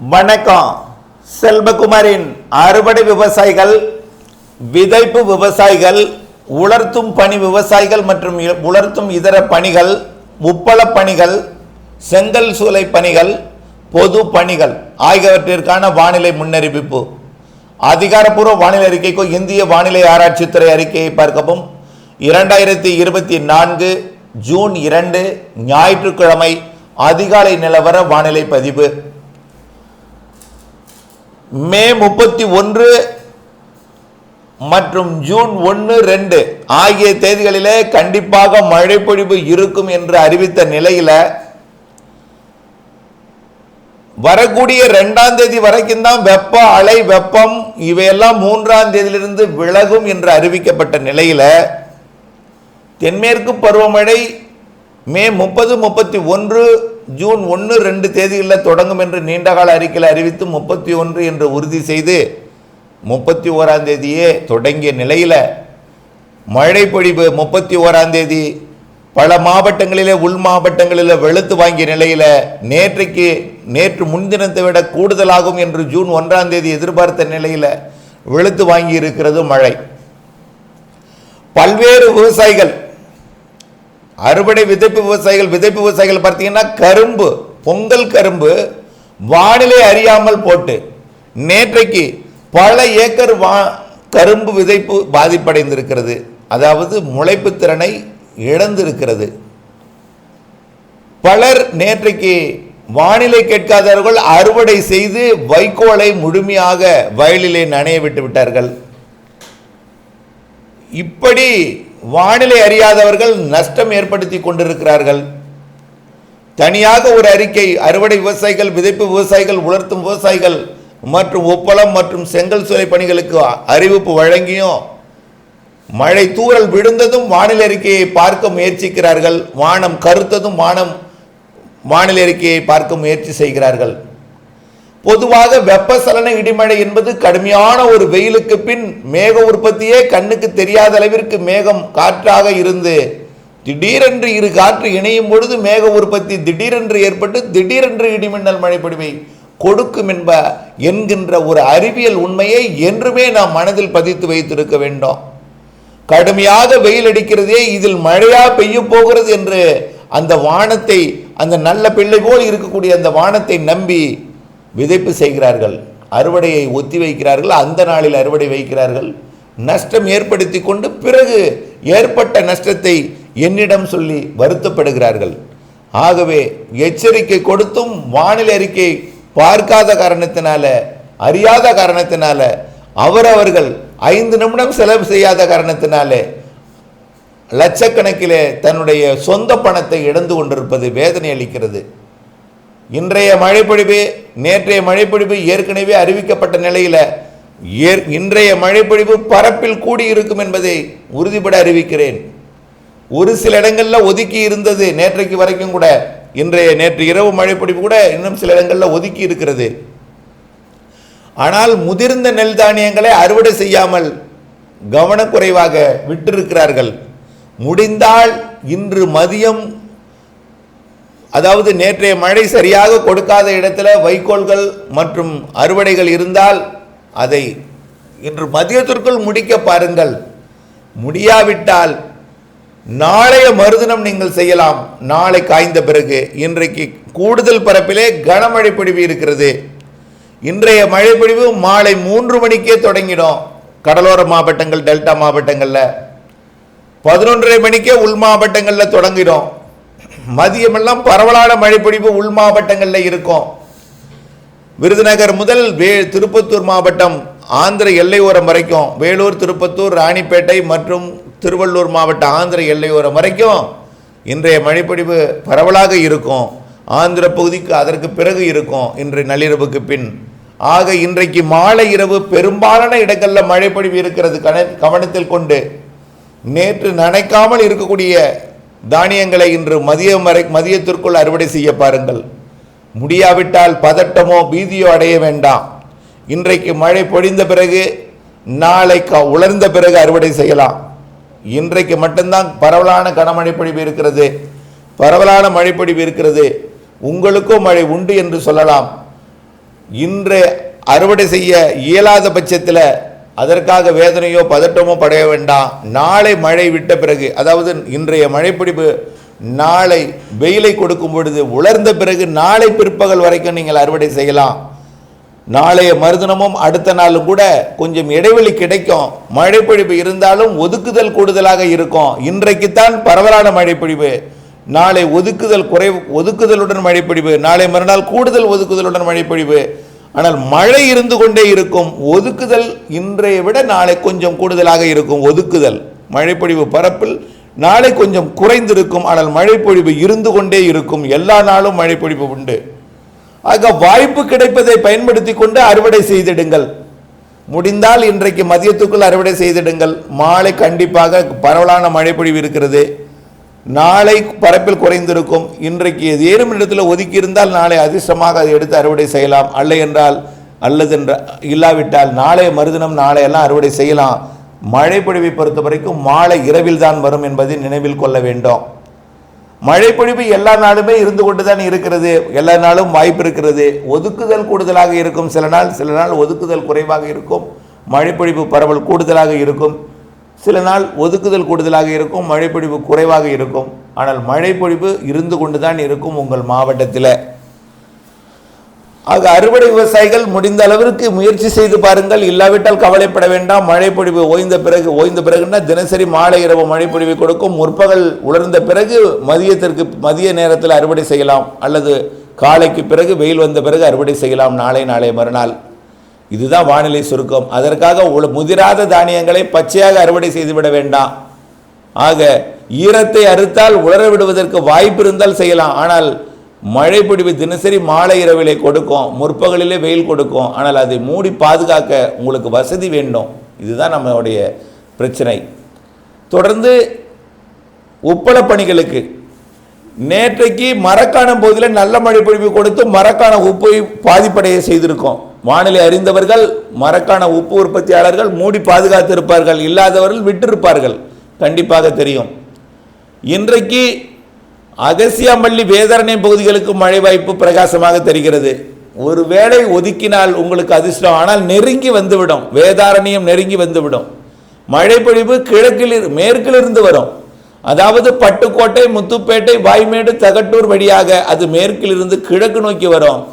வணக்கம். செல்வகுமாரின் அறுவடை விவசாயிகள் விதைப்பு விவசாயிகள் உலர்த்தும் பணி விவசாயிகள் மற்றும் உலர்த்தும் இதர பணிகள் உப்பள பணிகள் செங்கல் சூளை பணிகள் பொது பணிகள் ஆகியவற்றிற்கான வானிலை முன்னறிவிப்பு. அதிகாரப்பூர்வ வானிலை அறிக்கைக்கும் இந்திய வானிலை ஆராய்ச்சித்துறை அறிக்கையை பார்க்கவும். இரண்டாயிரத்தி இருபத்தி நான்கு ஜூன் இரண்டு ஞாயிற்றுக்கிழமை அதிகாலை நிலவர வானிலை பதிவு. மே முப்பத்தி ஒன்று மற்றும் ஜூன் ஒன்று ரெண்டு ஆகிய தேதிகளிலே கண்டிப்பாக மழை பொழிவு இருக்கும் என்று அறிவித்த நிலையில் வரக்கூடிய ரெண்டாம் தேதி வரைக்கும் தான் வெப்ப அலை வெப்பம் இவையெல்லாம் மூன்றாம் தேதியிலிருந்து விலகும் என்று அறிவிக்கப்பட்ட நிலையில் தென்மேற்கு பருவமழை மே முப்பது முப்பத்தி ஒன்று ஜூன் ஒன்று ரெண்டு தேதிகளில் தொடங்கும் என்று நீண்டகால அறிக்கையில் அறிவித்து முப்பத்தி ஒன்று என்று உறுதி செய்து முப்பத்தி ஓராம் தேதியே தொடங்கிய நிலையில் மழை பொழிவு முப்பத்தி ஓராம் தேதி பல மாவட்டங்களிலே உள் மாவட்டங்களில் வெளுத்து வாங்கிய நிலையில் நேற்றைக்கு நேற்று முன்தினத்தை விட கூடுதலாகும் என்று ஜூன் ஒன்றாம் தேதி எதிர்பார்த்த நிலையில் வெளுத்து வாங்கி இருக்கிறது மழை. பல்வேறு விவசாயிகள் அறுவடை விதைப்பு விவசாயிகள் விதைப்பு விவசாயிகள் பார்த்தீங்கன்னா கரும்பு பொங்கல் கரும்பு வானிலை அறியாமல் போட்டு நேற்றைக்கு பல ஏக்கர் வா கரும்பு விதைப்பு பாதிப்படைந்திருக்கிறது. அதாவது முளைப்பு திறனை இழந்திருக்கிறது. பலர் நேற்றைக்கு வானிலை கேட்காதவர்கள் அறுவடை செய்து வைக்கோலை முழுமையாக வயலிலே நனைய விட்டு விட்டார்கள். இப்படி வானிலை அறியாதவர்கள் நஷ்டம் ஏற்படுத்தி கொண்டிருக்கிறார்கள். தனியாக ஒரு அறிக்கை அறுவடை விவசாயிகள் விதைப்பு விவசாயிகள் உலர்த்தும் விவசாயிகள் மற்றும் ஒப்பளம் மற்றும் செங்கல் சூளை பணிகளுக்கு அறிவிப்பு வழங்கியும் மழை தூறல் விழுந்ததும் வானிலை அறிக்கையை பார்க்க முயற்சிக்கிறார்கள். வானம் கருத்ததும் வானம் வானிலை அறிக்கையை பார்க்க முயற்சி செய்கிறார்கள். பொதுவாக வெப்பசலன இடிமழை என்பது கடுமையான ஒரு வெயிலுக்கு பின் மேக உற்பத்தியே கண்ணுக்கு தெரியாத அளவிற்கு மேகம் காற்றாக இருந்து திடீரென்று இரு காற்று இணையும் பொழுது மேக உற்பத்தி திடீரென்று ஏற்பட்டு திடீரென்று இடிமின்னல் மழைப்படுமை கொடுக்கும் என்ப என்கின்ற ஒரு அறிவியல் உண்மையை என்றுமே நாம் மனதில் பதித்து வைத்திருக்க வேண்டும். கடுமையாக வெயில் அடிக்கிறதே இதில் மழையா பெய்ய போகிறது என்று அந்த வானத்தை அந்த நல்ல பிள்ளை போல் இருக்கக்கூடிய அந்த வானத்தை நம்பி விதைப்பு செய்கிறார்கள் அறுவடையை ஒத்தி வைக்கிறார்கள் அந்த நாளில் அறுவடை வைக்கிறார்கள். நஷ்டம் ஏற்படுத்தி கொண்டு பிறகு ஏற்பட்ட நஷ்டத்தை என்னிடம் சொல்லி வருத்தப்படுகிறார்கள். ஆகவே எச்சரிக்கை கொடுத்தும் வானிலை அறிக்கை பார்க்காத காரணத்தினால அறியாத காரணத்தினால அவரவர்கள் ஐந்து நிமிடம் செலவு செய்யாத காரணத்தினாலே லட்சக்கணக்கிலே தன்னுடைய சொந்த பணத்தை இழந்து கொண்டிருப்பது வேதனை அளிக்கிறது. இன்றைய மழைப்பொழிவே நேற்றைய மழைப்பொழிவு ஏற்கனவே அறிவிக்கப்பட்ட நிலையில் ஏற் இன்றைய மழைப்பொழிவு பரப்பில் கூடி இருக்கும் என்பதை உறுதிபட அறிவிக்கிறேன். ஒரு சில இடங்களில் ஒதுக்கி இருந்தது நேற்றைக்கு வரைக்கும் கூட இன்றைய நேற்று இரவு மழைப்பொழிவு கூட இன்னும் சில இடங்களில் ஒதுக்கி இருக்கிறது. ஆனால் முதிர்ந்த நெல் தானியங்களை அறுவடை செய்யாமல் கவனக்குறைவாக விட்டிருக்கிறார்கள். முடிந்தால் இன்று மதியம் அதாவது நேற்றைய மழை சரியாக கொடுக்காத இடத்துல வைக்கோல்கள் மற்றும் அறுவடைகள் இருந்தால் அதை இன்று மதியத்திற்குள் முடிக்க பாருங்கள். முடியாவிட்டால் நாளைய மறுதினம் நீங்கள் செய்யலாம். நாளை காய்ந்த பிறகு இன்றைக்கு கூடுதல் பரப்பிலே கனமழை பொழிவு இருக்கிறது. இன்றைய மழை பொழிவு மாலை மூன்று மணிக்கே தொடங்கிடும். கடலோர மாவட்டங்கள் டெல்டா மாவட்டங்களில் பதினொன்றரை மணிக்கே உள் மாவட்டங்களில் தொடங்கிடும். மதியமெல்லாம் பரவலான மழைப்பொழிவு உள் மாவட்டங்களில் இருக்கும். விருதுநகர் முதல் வே திருப்பத்தூர் மாவட்டம் ஆந்திர எல்லையோரம் வரைக்கும் வேலூர் திருப்பத்தூர் ராணிப்பேட்டை மற்றும் திருவள்ளூர் மாவட்ட ஆந்திர எல்லையோரம் வரைக்கும் இன்றைய மழைப்பொழிவு பரவலாக இருக்கும். ஆந்திர பகுதிக்கு அதற்கு பிறகு இருக்கும் இன்றைய நள்ளிரவுக்கு பின். ஆக இன்றைக்கு மாலை இரவு பெரும்பாலான இடங்களில் மழைப்பொழிவு இருக்கிறது கவனத்தில் கொண்டு. நேற்று நனைக்காமல் இருக்கக்கூடிய தானியங்களை இன்று மதியம் வரை மதியத்திற்குள் அறுவடை செய்ய பாருங்கள். முடியாவிட்டால் பதட்டமோ பீதியோ அடைய வேண்டாம். இன்றைக்கு மழை பொழிந்த பிறகு நாளை க- உலர்ந்த பிறகு அறுவடை செய்யலாம். இன்றைக்கு மட்டும்தான் பரவலான கனமழை பொழிவு இருக்கிறது. பரவலான மழைப்பொழிவு இருக்கிறது. உங்களுக்கும் மழை உண்டு என்று சொல்லலாம். இன்று அறுவடை செய்ய இயலாத பட்சத்தில் அதற்காக வேதனையோ பதட்டமோ படைய வேண்டாம். நாளை மழை விட்ட பிறகு அதாவது இன்றைய மழைப்பிடிப்பு நாளை வெயிலை கொடுக்கும் பொழுது உலர்ந்த பிறகு நாளை பிற்பகல் வரைக்கும் நீங்கள் அறுவடை செய்யலாம். நாளைய மறுதினமும் அடுத்த நாளும் கூட கொஞ்சம் இடைவெளி கிடைக்கும். மழைப்பொழிவு இருந்தாலும் ஒதுக்குதல் கூடுதலாக இருக்கும். இன்றைக்குத்தான் பரவலான மழைப்பொழிவு நாளை ஒதுக்குதல் குறை ஒதுக்குதலுடன் மழைப்பொழிவு நாளை மறுநாள் கூடுதல் ஒதுக்குதலுடன் மழைப்பொழிவு ஆனால் மழை இருந்து கொண்டே இருக்கும் ஒதுக்குதல் இன்றைய விட நாளை கொஞ்சம் கூடுதலாக இருக்கும் ஒதுக்குதல். மழைப்பொழிவு பரப்பில் நாளை கொஞ்சம் குறைந்திருக்கும் ஆனால் மழைப்பொழிவு இருந்து கொண்டே இருக்கும். எல்லா நாளும் மழைப்பொழிவு உண்டு. ஆக வாய்ப்பு கிடைப்பதை பயன்படுத்தி கொண்டு அறுவடை செய்திடுங்கள். முடிந்தால் இன்றைக்கு மதியத்துக்குள் அறுவடை செய்திடுங்கள். மாலை கண்டிப்பாக பரவலான மழைப்பொழிவு இருக்கிறது. நாளை பரப்பில் குறைந்திருக்கும். இன்றைக்கு ஏதேனும் இடத்தில் ஒதுக்கி இருந்தால் நாளை அதிர்ஷ்டமாக அதை எடுத்து அறுவடை செய்யலாம். அல்ல என்றால் அல்லது என்ற இல்லாவிட்டால் நாளை மறுதினம் நாளையெல்லாம் அறுவடை செய்யலாம். மழைப்பொழிவை பொறுத்த வரைக்கும் மாலை இரவில் தான் வரும் என்பதை நினைவில் கொள்ள வேண்டும். மழைப்பொழிவு எல்லா நாளுமே இருந்து கொண்டு தான் இருக்கிறது. எல்லா நாளும் வாய்ப்பு இருக்கிறது. ஒதுக்குதல் கூடுதலாக இருக்கும். சில நாள் சில நாள் ஒதுக்குதல் குறைவாக இருக்கும். மழைப்பொழிவு பரவல் கூடுதலாக இருக்கும். சில நாள் ஒதுக்குதல் கூடுதலாக இருக்கும் மழைப்பொழிவு குறைவாக இருக்கும். ஆனால் மழைப்பொழிவு இருந்து கொண்டு தான் இருக்கும் உங்கள் மாவட்டத்தில். ஆக அறுவடை விவசாயிகள் முடிந்த அளவிற்கு முயற்சி செய்து பாருங்கள். இல்லாவிட்டால் கவலைப்பட வேண்டாம். மழைப்பொழிவு ஓய்ந்த பிறகு ஓய்ந்த பிறகுன்னா தினசரி மாலை இரவு மழைப்பொழிவை கொடுக்கும். முற்பகல் உலர்ந்த பிறகு மதியத்திற்கு மதிய நேரத்தில் அறுவடை செய்யலாம். அல்லது காலைக்கு பிறகு வெயில் வந்த பிறகு அறுவடை செய்யலாம். நாளை நாளை மறுநாள். இதுதான் வானிலை சுருக்கம். அதற்காக உல- முதிராத தானியங்களை பச்சையாக அறுவடை செய்துவிட வேண்டாம். ஆக ஈரத்தை அறுத்தால் உலர விடுவதற்கு வாய்ப்பு இருந்தால் செய்யலாம். ஆனால் மழை பொழிவு தினசரி மாலை இரவிலே கொடுக்கும். முற்பகலிலே வெயில் கொடுக்கும். ஆனால் அதை மூடி பாதுகாக்க உங்களுக்கு வசதி வேண்டும். இதுதான் நம்மளுடைய பிரச்சனை. தொடர்ந்து உப்பள பணிகளுக்கு. நேற்றைக்கு மரக்கான பகுதியில் நல்ல மழை பொழிவு கொடுத்து மரக்கான உப்பை பாதிப்படைய செய்திருக்கோம். வானிலை அறிந்தவர்கள் மரக்கான உப்பு உற்பத்தியாளர்கள் மூடி பாதுகாத்திருப்பார்கள் இல்லாதவர்கள் விட்டிருப்பார்கள். கண்டிப்பாக தெரியும். இன்றைக்கு அகசியாமல்லி வேதாரண்யம் பகுதிகளுக்கு மழை வாய்ப்பு பிரகாசமாக தெரிகிறது. ஒருவேளை ஒதுக்கினால் உங்களுக்கு அதிர்ஷ்டம் ஆனால் நெருங்கி வந்துவிடும். வேதாரண்யம் நெருங்கி வந்துவிடும். மழைப்பொழிவு கிழக்கில் இரு- மேற்கிலிருந்து வரும். அதாவது பட்டுக்கோட்டை முத்துப்பேட்டை வாய்மேடு தகட்டூர் வழியாக அது மேற்கிலிருந்து கிழக்கு நோக்கி வரும்.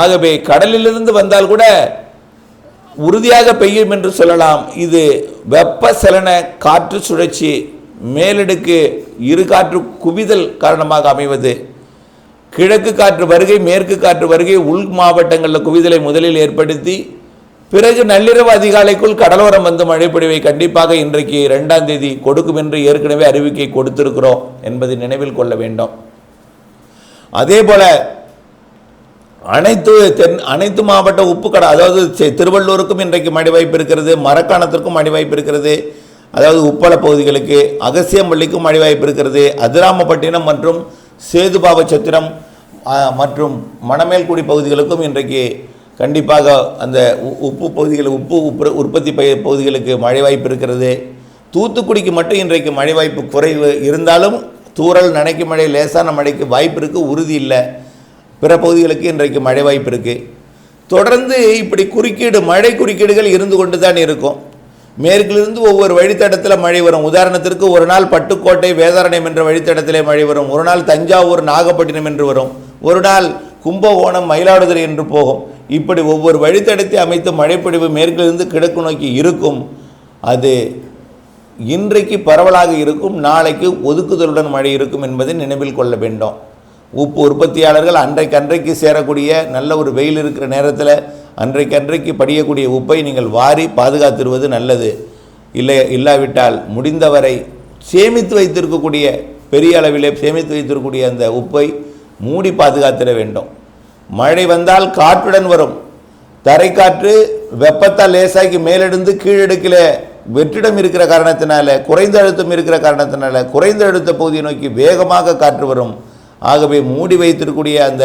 ஆகவே கடலிலிருந்து வந்தால் கூட உறுதியாக பெய்யும் என்று சொல்லலாம். இது வெப்ப சலன காற்று சுழற்சி மேலடுக்கு இரு காற்று குவிதல் காரணமாக அமைவது. கிழக்கு காற்று வருகை மேற்கு காற்று வருகை உள் மாவட்டங்களில் குவிதலை முதலில் ஏற்படுத்தி பிறகு நள்ளிரவு அதிகாலைக்குள் கடலோரம் வந்து மழைப்பொழிவை கண்டிப்பாக இன்றைக்கு ரெண்டாம் தேதி கொடுக்கும் என்று ஏற்கனவே அறிவிக்கை கொடுத்திருக்கிறோம் என்பதை நினைவில் கொள்ள வேண்டும். அதே போல அனைத்து தென் அனைத்து மாவட்ட உப்பு கடை அதாவது திருவள்ளூருக்கும் இன்றைக்கு மழை வாய்ப்பு இருக்கிறது மரக்காணத்திற்கும் மடி வாய்ப்பு இருக்கிறது அதாவது உப்பள பகுதிகளுக்கு அகசியம்பள்ளிக்கும் மழை வாய்ப்பு இருக்கிறது அதிராமப்பட்டினம் மற்றும் சேதுபாவச்சத்திரம் மற்றும் மணமேல்குடி பகுதிகளுக்கும் இன்றைக்கு கண்டிப்பாக அந்த உ- உப்பு பகுதிகள் உப்பு உப்பு உற்பத்தி பய பகுதிகளுக்கு மழை வாய்ப்பு இருக்கிறது. தூத்துக்குடிக்கு மட்டும் இன்றைக்கு மழை வாய்ப்பு குறைவு இருந்தாலும் தூறல் நனைக்கும் மழை லேசான மழைக்கு வாய்ப்பு இருக்குது உறுதி இல்லை. பிற பகுதிகளுக்கு இன்றைக்கு மழை வாய்ப்பு இருக்குது தொடர்ந்து இப்படி குறுக்கீடு மழை குறுக்கீடுகள் இருந்து கொண்டு தான் இருக்கும். மேற்கிலிருந்து ஒவ்வொரு வழித்தடத்தில் மழை வரும். உதாரணத்திற்கு ஒரு நாள் பட்டுக்கோட்டை வேதாரண்யம் என்ற வழித்தடத்திலே மழை வரும். ஒரு நாள் தஞ்சாவூர் நாகப்பட்டினம் என்று வரும். ஒரு நாள் கும்பகோணம் மயிலாடுதுறை என்று போகும். இப்படி ஒவ்வொரு வழித்தடத்தை அமைத்து மழைப்பொழிவு மேற்கிலிருந்து கிழக்கு நோக்கி இருக்கும். அது இன்றைக்கு பரவலாக இருக்கும். நாளைக்கு ஒதுக்குதலுடன் மழை இருக்கும் என்பதை நினைவில் கொள்ள வேண்டும். உப்பு உற்பத்தியாளர்கள் அன்றைக்கு அன்றைக்கு சேரக்கூடிய நல்ல ஒரு வெயில் இருக்கிற நேரத்தில் அன்றைக்கு அன்றைக்கு படியக்கூடிய உப்பை நீங்கள் வாரி பாதுகாத்திருவது நல்லது. இல்லை இல்லாவிட்டால் முடிந்தவரை சேமித்து வைத்திருக்கக்கூடிய பெரிய அளவிலே சேமித்து வைத்திருக்கக்கூடிய அந்த உப்பை மூடி பாதுகாத்திட வேண்டும். மழை வந்தால் காற்றுடன் வரும். தரைக்காற்று வெப்பத்தால் லேசாக்கி மேலெடுந்து கீழடுக்கில் வெற்றிடம் இருக்கிற காரணத்தினால குறைந்த அழுத்தம் இருக்கிற காரணத்தினால குறைந்த அழுத்த பகுதியை நோக்கி வேகமாக காற்று வரும். ஆகவே மூடி வைத்திருக்கக்கூடிய அந்த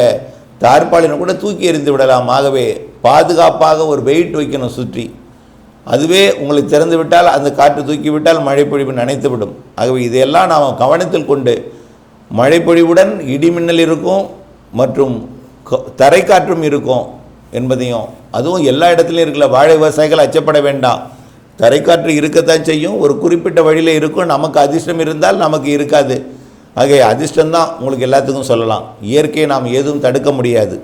தார்பாலினை கூட தூக்கி எறிந்து விடலாம். ஆகவே பாதுகாப்பாக ஒரு வெயிட் வைக்கணும் சுற்றி. அதுவே உங்களை திறந்து விட்டால் அந்த காற்று தூக்கி விட்டால் மழைப்பொழிவு நனைத்து விடும். ஆகவே இதையெல்லாம் நாம் கவனத்தில் கொண்டு மழைப்பொழிவுடன் இடிமின்னல் இருக்கும் மற்றும் தரைக்காற்றும் இருக்கும் என்பதையும் அதுவும் எல்லா இடத்துலையும் இருக்கல வாழை விவசாயிகள் அச்சப்பட வேண்டாம். தரைக்காற்று இருக்கத்தான் செய்யும். ஒரு குறிப்பிட்ட வழியில் இருக்கும். நமக்கு அதிர்ஷ்டம் இருந்தால் நமக்கு இருக்காது. ஆகவே அதிர்ஷ்டம்தான் உங்களுக்கு எல்லாத்துக்கும் சொல்லலாம். இயற்கையை நாம் எதுவும் தடுக்க முடியாது.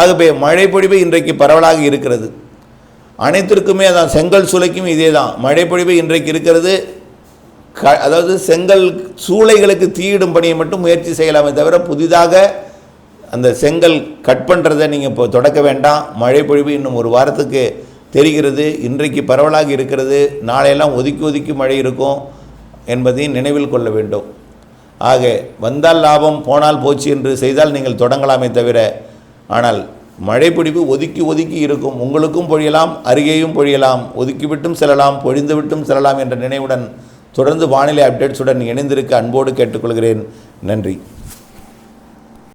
ஆகவே மழைப்பொழிவு இன்றைக்கு பரவலாக இருக்கிறது. அனைத்திற்குமே அதான் செங்கல் சூளைக்கும் இதே தான் மழைப்பொழிவு இன்றைக்கு இருக்கிறது. க அதாவது செங்கல் சூளைகளுக்கு தீயிடும் பணியை மட்டும் முயற்சி செய்யலாமே தவிர புதிதாக அந்த செங்கல் கட் பண்ணுறதை நீங்கள் இப்போ தொடக்க வேண்டாம். மழைப்பொழிவு இன்னும் ஒரு வாரத்துக்கு தெரிகிறது. இன்றைக்கு பரவலாக இருக்கிறது. நாளையெல்லாம் ஒதுக்கி ஒதுக்கி மழை இருக்கும் என்பதையும் நினைவில் கொள்ள வேண்டும். ஆக வந்தால் லாபம் போனால் போச்சு என்று செய்தால் நீங்கள் தொடங்கலாமே தவிர ஆனால் மழை ஒதுக்கி ஒதுக்கி இருக்கும் உங்களுக்கும் பொழியலாம் அருகேயும் பொழியலாம் ஒதுக்கிவிட்டும் செல்லலாம் பொழிந்துவிட்டும் செல்லலாம் என்ற நினைவுடன் தொடர்ந்து வானிலை அப்டேட்ஸுடன் இணைந்திருக்க அன்போடு கேட்டுக்கொள்கிறேன். நன்றி.